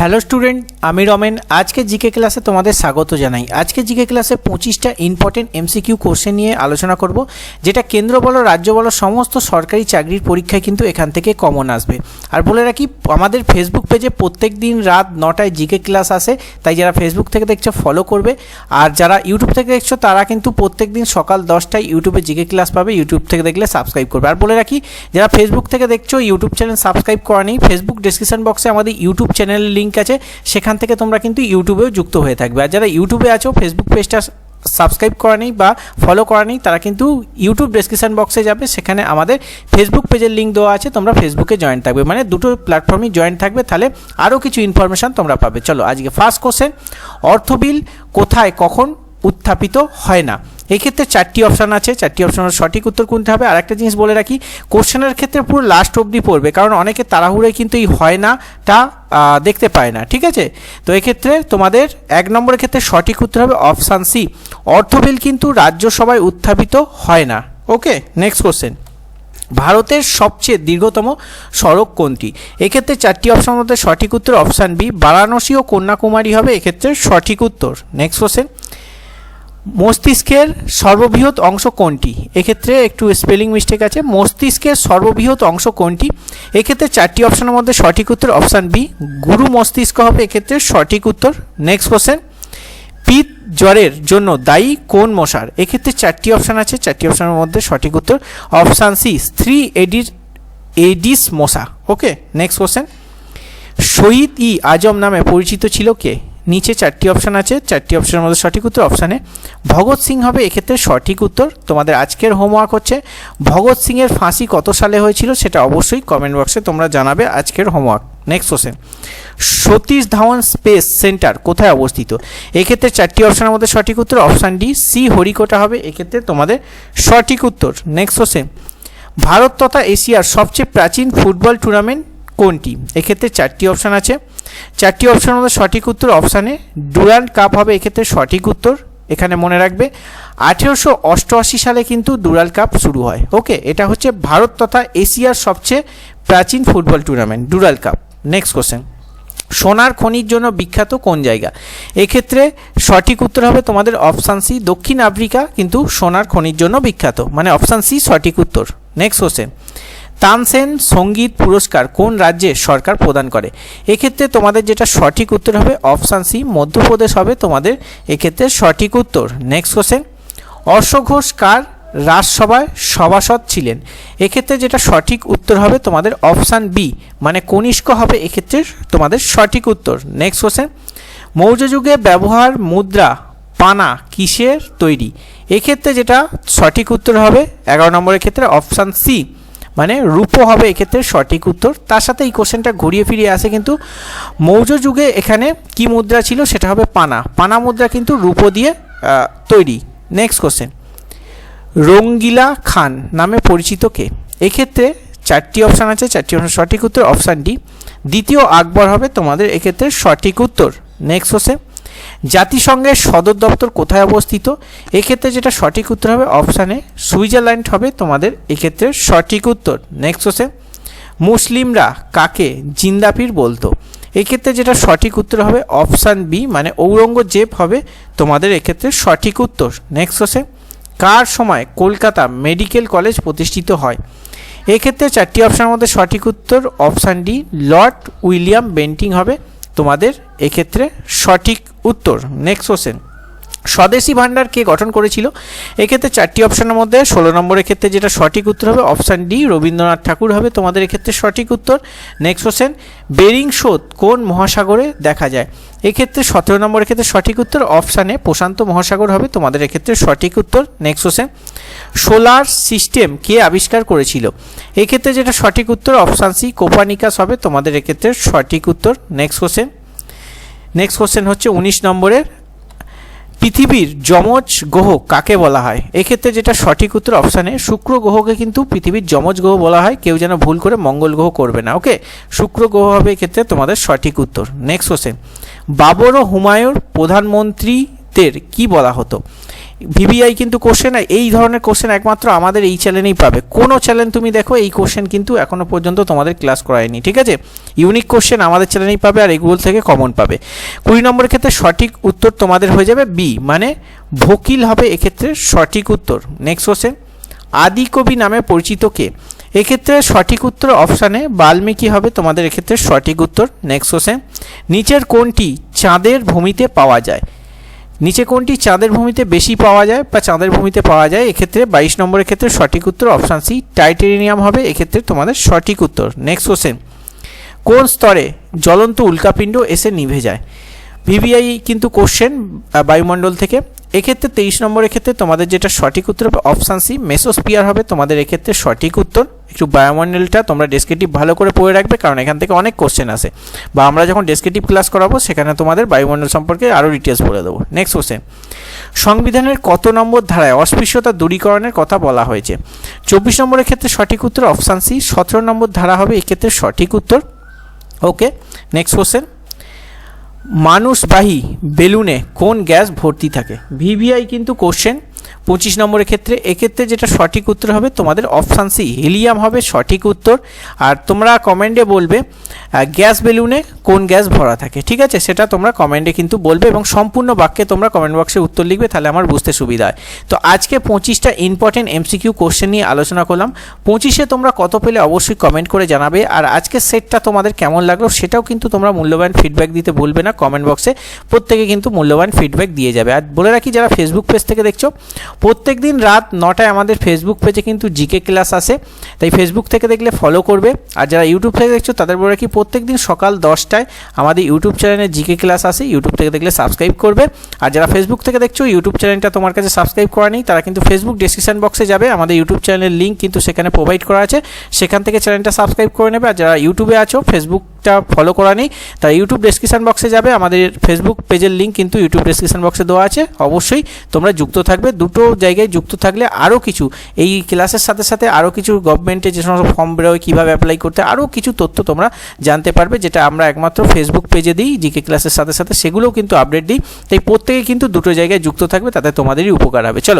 Hello student, আমি রমেন। আজকে GK ক্লাসে তোমাদের স্বাগত জানাই। আজকে জিকে ক্লাসে পঁচিশটা ইম্পর্টেন্ট এমসিকিউ কোশ্চেন নিয়ে আলোচনা করব, যেটা কেন্দ্র বলো, রাজ্য বলো, সমস্ত সরকারি চাকরির পরীক্ষায় কিন্তু এখান থেকে কমন আসবে। আর বলে রাখি, আমাদের ফেসবুক পেজে প্রত্যেক দিন রাত নটায় জিকে ক্লাস আসে, তাই যারা ফেসবুক থেকে দেখছ ফলো করবে। আর যারা ইউটিউব থেকে দেখছ, তারা কিন্তু প্রত্যেক দিন সকাল দশটায় ইউটিউবে জিকে ক্লাস পাবে ইউটিউব থেকে দেখলে সাবস্ক্রাইব করবে। আর বলে রাখি, যারা ফেসবুক থেকে দেখছ ইউটিউব চ্যানেল সাবস্ক্রাইব করা নেই ফেসবুক ডিসক্রিপশন বক্সে আমাদের ইউটিউব চ্যানেলের লিঙ্ক আছে, সেখান থেকে তোমরা কিন্তু ইউটিউবেও যুক্ত হয়ে থাকবে। আর যারা ইউটিউবে আছো ফেসবুক পেজটা সাবস্ক্রাইব করা নেই বা ফলো করা নেই, তারা কিন্তু ইউটিউব ডেসক্রিপশন বক্সে যাবে, সেখানে আমাদের ফেসবুক পেজের লিঙ্ক দেওয়া আছে, তোমরা ফেসবুকে জয়েন থাকবে। মানে দুটো প্ল্যাটফর্মে জয়েন থাকবে, তাহলে আরও কিছু ইনফরমেশান তোমরা পাবে। চলো, আজকে ফার্স্ট কোশ্চেন অর্থ বিল কোথায়, কখন উত্থাপিত হয় না? এক্ষেত্রে চারটি অপশান আছে চারটি অপশানের সঠিক উত্তর কোনটা হবে? আর একটা জিনিস বলে রাখি কোশ্চেনের ক্ষেত্রে পুরো লাস্ট অবধি পড়বে কারণ অনেকে তাড়াহুড়োয় কিন্তু এই হয় না আহ, দেখতে পায় না ঠিক আছে? তো এক্ষেত্রে তোমাদের এক নম্বরের ক্ষেত্রে সঠিক উত্তর হবে অপশান সি অর্থ বিল কিন্তু রাজ্যসভায় উত্থাপিত হয় না ওকে নেক্সট কোশ্চেন ভারতের সবচেয়ে দীর্ঘতম সড়ক কোনটি? এক্ষেত্রে চারটি অপশন মধ্যে সঠিক উত্তর অপশান বি বারাণসী ও কন্যাকুমারী হবে এক্ষেত্রে সঠিক উত্তর। নেক্সট কোশ্চেন মস্তিষ্কের সর্ববৃহৎ অংশ কোনটি? এক্ষেত্রে একটু স্পেলিং মিস্টেক আছে। মস্তিষ্কের সর্ববৃহৎ অংশ কোনটি? এক্ষেত্রে চারটি অপশানের মধ্যে সঠিক উত্তর অপশান বি গুরু মস্তিষ্ক হবে এক্ষেত্রে সঠিক উত্তর। নেক্সট কোশ্চেন পিত জ্বরের জন্য দায়ী কোন মশার? এক্ষেত্রে চারটি অপশান আছে। চারটি অপশানের মধ্যে সঠিক উত্তর। অপশান সি স্ত্রী এডির এডিস মশা। ওকে নেক্সট কোশ্চেন শহীদ ই আজম নামে পরিচিত ছিল কে? নিচে চারটি অপশান আছে। চারটি অপশানের মধ্যে সঠিক উত্তর অপশানে ভগৎ সিং হবে এক্ষেত্রে সঠিক উত্তর। তোমাদের আজকের হোমওয়ার্ক হচ্ছে, ভগৎ সিংয়ের ফাঁসি কত সালে হয়েছিল সেটা অবশ্যই কমেন্ট বক্সে তোমরা জানাবে আজকের homework next question Satish Dhawan space centre কোথায় অবস্থিত? এক্ষেত্রে চারটি অপশানের মধ্যে সঠিক উত্তর অপশান ডি সি হরিকোটা হবে। এক্ষেত্রে তোমাদের সঠিক উত্তর। নেক্সট কোশ্চেন ভারত তথা এশিয়ার সবচেয়ে প্রাচীন ফুটবল টুর্নামেন্ট কোনটি? এক্ষেত্রে চারটি অপশান আছে। চারটি অপশানের মধ্যে সঠিক উত্তর অপশানে ডুরান্ড কাপ হবে এক্ষেত্রে সঠিক উত্তর, এখানে মনে রাখবে। আঠেরোশো অষ্টআশি সালে কিন্তু ডুরাল কাপ শুরু হয়। ওকে এটা হচ্ছে ভারত তথা এশিয়ার সবচেয়ে প্রাচীন football tournament Durand cup next question সোনার খনির জন্য বিখ্যাত কোন জায়গা? এক্ষেত্রে সঠিক উত্তর হবে তোমাদের অপশান সি দক্ষিণ আফ্রিকা, কিন্তু সোনার খনির জন্য বিখ্যাত। মানে অপশান সি সঠিক উত্তর। নেক্সট কোশ্চেন তানসেন সংগীত পুরস্কার কোন রাজ্যে সরকার প্রদান করে? এক্ষেত্রে তোমাদের যেটা সঠিক উত্তর হবে, অপশান সি, মধ্যপ্রদেশ হবে তোমাদের। এক্ষেত্রে সঠিক উত্তর। নেক্সট কোশ্চেন অর্শ ঘোষ কার রাজসভায় সভাসদ ছিলেন? এক্ষেত্রে যেটা সঠিক উত্তর হবে তোমাদের অপশান বি মানে কনিষ্ক হবে, এক্ষেত্রে তোমাদের সঠিক উত্তর। নেক্সট কোশ্চেন মৌর্য যুগে ব্যবহার মুদ্রা, পানা কিসের তৈরি? এক্ষেত্রে যেটা সঠিক উত্তর হবে, এগারো নম্বরের ক্ষেত্রে অপশান সি মানে রূপো হবে এক্ষেত্রে সঠিক উত্তর। তার সাথে এই কোশ্চেনটা ঘুরিয়ে ফিরিয়ে আসে কিন্তু মৌর্য যুগে এখানে কি মুদ্রা ছিল সেটা হবে পানা। পানা মুদ্রা কিন্তু রূপো দিয়ে তৈরি। নেক্সট কোশ্চেন রঙ্গিলা খান নামে পরিচিত কে? এক্ষেত্রে চারটি অপশান আছে, চারটি অপশান সঠিক উত্তর অপশান ডি দ্বিতীয় আকবর হবে তোমাদের এক্ষেত্রে সঠিক উত্তর। নেক্সট কোশ্চেন জাতিসংঘের সদর দপ্তর কোথায় অবস্থিত? এক্ষেত্রে যেটা সঠিক উত্তর হবে অপশানে সুইজারল্যান্ড হবে তোমাদের এক্ষেত্রে সঠিক উত্তর। নেক্সট কোশ্চেন মুসলিমরা কাকে জিন্দাপির বলতো? এক্ষেত্রে যেটা সঠিক উত্তর হবে অপশান বি মানে ঔরঙ্গজেব হবে তোমাদের এক্ষেত্রে সঠিক উত্তর। নেক্সট কোশ্চেন কার সময় কলকাতা মেডিকেল কলেজ প্রতিষ্ঠিত হয়? এক্ষেত্রে চারটি অপশানের মধ্যে সঠিক উত্তর, option D, Lord William Bentinck হবে তোমাদের এক্ষেত্রে সঠিক উত্তর নেক্সট কোশ্চেন স্বদেশী ভাণ্ডার কে গঠন করেছিল? এক্ষেত্রে চারটি অপশানের মধ্যে, ষোলো নম্বরের ক্ষেত্রে যেটা সঠিক উত্তর হবে অপশান ডি রবীন্দ্রনাথ ঠাকুর হবে, তোমাদের এক্ষেত্রে সঠিক উত্তর। নেক্সট কোশ্চেন বেরিং স্রোত কোন মহাসাগরে দেখা যায়? এক্ষেত্রে সতেরো নম্বরের ক্ষেত্রে সঠিক উত্তর অপশানে প্রশান্ত মহাসাগর হবে, তোমাদের এক্ষেত্রে সঠিক উত্তর। নেক্সট কোশ্চেন সোলার সিস্টেম কে আবিষ্কার করেছিল? এক্ষেত্রে যেটা সঠিক উত্তর অপশান সি কোপানিকাস হবে, তোমাদের এক্ষেত্রে সঠিক উত্তর। নেক্সট কোশ্চেন নেক্সট কোশ্চেন হচ্ছে উনিশ নম্বরের, পৃথিবীর যমজ গ্রহ কাকে বলা হয়? এক্ষেত্রে যেটা সঠিক উত্তর অপশানে শুক্র গ্রহকে কিন্তু পৃথিবীর যমজ গ্রহ বলা হয়, কেউ যেন ভুল করে মঙ্গল গ্রহ করবে না ওকে শুক্র গ্রহ হবে এক্ষেত্রে তোমাদের সঠিক উত্তর। নেক্সট কোশ্চেন বাবর ও হুমায়ুর প্রধানমন্ত্রীদের কি বলা হতো? ভিভিআই কিন্তু কোশ্চেন এই ধরনের কোশ্চেন একমাত্র আমাদের এই চ্যানেলেই পাবে। কোনো চ্যানেল তুমি দেখো, এই কোশ্চেন কিন্তু এখনও পর্যন্ত তোমাদের ক্লাস করায়নি, ঠিক আছে? ইউনিক কোশ্চেন আমাদের চ্যানেলেই পাবে আর এগুলো থেকে কমন পাবে। কুড়ি নম্বরের ক্ষেত্রে সঠিক উত্তর তোমাদের হয়ে যাবে বি মানে ভকিল হবে এক্ষেত্রে সঠিক উত্তর। নেক্সট কোশ্চেন আদি কবি নামে পরিচিত কে? এক্ষেত্রে সঠিক উত্তর অপশানে বাল্মীকি হবে, তোমাদের এক্ষেত্রে সঠিক উত্তর। নেক্সট কোশ্চেন নিচের কোনটি চাঁদের ভূমিতে পাওয়া যায়? নিচে কোনটি চাঁদের ভূমিতে বেশি পাওয়া যায় বা চাঁদের ভূমিতে পাওয়া যায়? এক্ষেত্রে বাইশ নম্বরের ক্ষেত্রে সঠিক উত্তর অপশান সি টাইটেরিনিয়াম হবে। এক্ষেত্রে তোমাদের সঠিক উত্তর। নেক্সট কোশ্চেন কোন স্তরে জ্বলন্ত উল্কাপিণ্ড এসে নিভে যায়? ভিভিআই কিন্তু কোশ্চেন বায়ুমণ্ডল থেকে। এক্ষেত্রে তেইশ নম্বরের ক্ষেত্রে তোমাদের যেটা সঠিক উত্তর হবে অপশান সি মেসোস্পিয়ার হবে। তোমাদের এক্ষেত্রে সঠিক উত্তর, একটু বায়ুমণ্ডলটা তোমরা ডেসক্রিপটিভ ভালো করে পড়ে রাখবে, কারণ এখান থেকে অনেক কোশ্চেন আসে বা আমরা যখন ডেসক্রিপটিভ ক্লাস করাবো, সেখানে তোমাদের বায়ুমণ্ডল সম্পর্কে আরও ডিটেলস বলে দেবো। নেক্সট কোশ্চেন সংবিধানের কত নম্বর ধারায় অস্পৃশ্যতা দূরীকরণের কথা বলা হয়েছে? চব্বিশ নম্বরের ক্ষেত্রে সঠিক উত্তর অপশান সি সতেরো নম্বর ধারা হবে এক্ষেত্রে সঠিক উত্তর। ওকে নেক্সট কোশ্চেন মানুষবাহী বেলুনে কোন গ্যাস ভর্তি থাকে? ভিভিআই কিন্তু কোশ্চেন পঁচিশ নম্বরের ক্ষেত্রে, এক্ষেত্রে যেটা সঠিক উত্তর হবে তোমাদের অপশান সি হিলিয়াম হবে সঠিক উত্তর। আর তোমরা কমেন্টে বলবে গ্যাস বেলুনে কোন গ্যাস ভরা থাকে, ঠিক আছে? সেটা তোমরা কমেন্টে কিন্তু বলবে এবং সম্পূর্ণ বাক্যে তোমরা কমেন্ট বক্সে উত্তর লিখবে, তাহলে আমার বুঝতে সুবিধা হয়। তো আজকে পঁচিশটা ইম্পর্টেন্ট এমসিকিউ কোশ্চেন নিয়ে আলোচনা করলাম। পঁচিশে তোমরা কত পেলে অবশ্যই কমেন্ট করে জানাবে, আর আজকের সেটটা তোমাদের কেমন লাগল সেটাও কিন্তু তোমরা মূল্যবান ফিডব্যাক দিতে ভুলবে না কমেন্ট বক্সে প্রত্যেকে কিন্তু মূল্যবান ফিডব্যাক দিয়ে যাবে। আর বলে রাখি, যারা ফেসবুক পেজ থেকে দেখছ প্রত্যেক দিন রাত নটায় আমাদের ফেসবুক পেজে কিন্তু জিকে ক্লাস আসে। তাই ফেসবুক থেকে দেখলে ফলো করবে। আর যারা ইউটিউব থেকে দেখছ, তাদের বলে রাখি প্রত্যেক দিন সকাল দশটায় আমাদের ইউটিউব চ্যানেলে জিকে ক্লাস আসে ইউটিউব থেকে দেখলে সাবস্ক্রাইব করবে। আর যারা ফেসবুক থেকে দেখছ ইউটিউব চ্যানেলটা তোমার কাছে সাবস্ক্রাইব করা নেই, তারা কিন্তু ফেসবুক ডিসক্রিপশন বক্সে যাবে। আমাদের ইউটিউব চ্যানেলের লিঙ্ক কিন্তু সেখানে প্রোভাইড করা আছে। সেখান থেকে চ্যানেলটা সাবস্ক্রাইব করে নেবে। আর যারা ইউটিউবে আছো ফেসবুকটা ফলো করা নেই তারা ইউটিউব ডিসক্রিপশন বক্সে যাবে, আমাদের ফেসবুক পেজের লিঙ্ক কিন্তু ইউটিউব ডিসক্রিপশন বক্সে দেওয়া আছে, অবশ্যই তোমরা যুক্ত থাকবে, দুটো জায়গায় যুক্ত থাকলে আরও কিছু, এই ক্লাসের সাথে সাথে আরও কিছু গভর্নমেন্টে যে সমস্ত ফর্ম বেরোয়, কীভাবে অ্যাপ্লাই করতে আরও কিছু তথ্য তোমরা জানতে পারবে, যেটা আমরা একমাত্র ফেসবুক পেজে দিই জিকে ক্লাসের সাথে সাথে সেগুলোও কিন্তু আপডেট দিই, তাই প্রত্যেকে কিন্তু দুটো জায়গায় যুক্ত থাকবে, তাতে তোমাদেরই উপকার হবে। চলো।